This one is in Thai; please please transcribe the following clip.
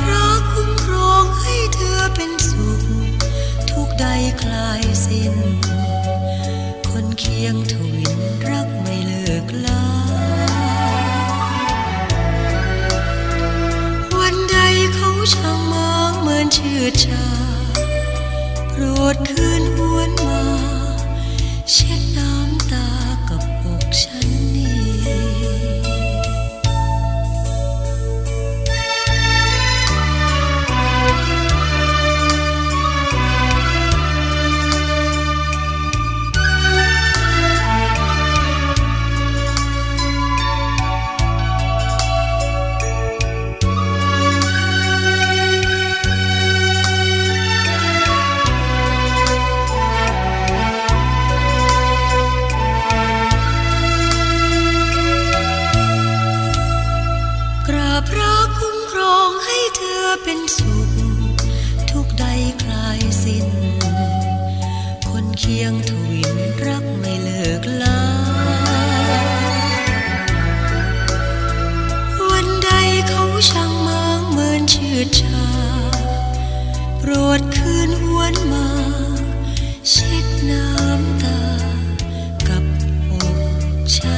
พระคุ้มครองให้เธอเป็นสุข ทุกใดคลายสิ้น คนเคียงทวินรักไม่เลิกลา วันใดเขาช่างมองเหมือนชื่อชา โปรดคืนหวนมา เช็ดน้ำตากับอกฉัน พระคุ้มครองให้เธอเป็นสุข ทุกใดคลายสิ้น คนเคียงทวินรักไม่เลิกลา วันใดเขาช่างมางเมินชื่อชา โปรดคืนหวนมา เช็ดน้ำตา กับอกฉัน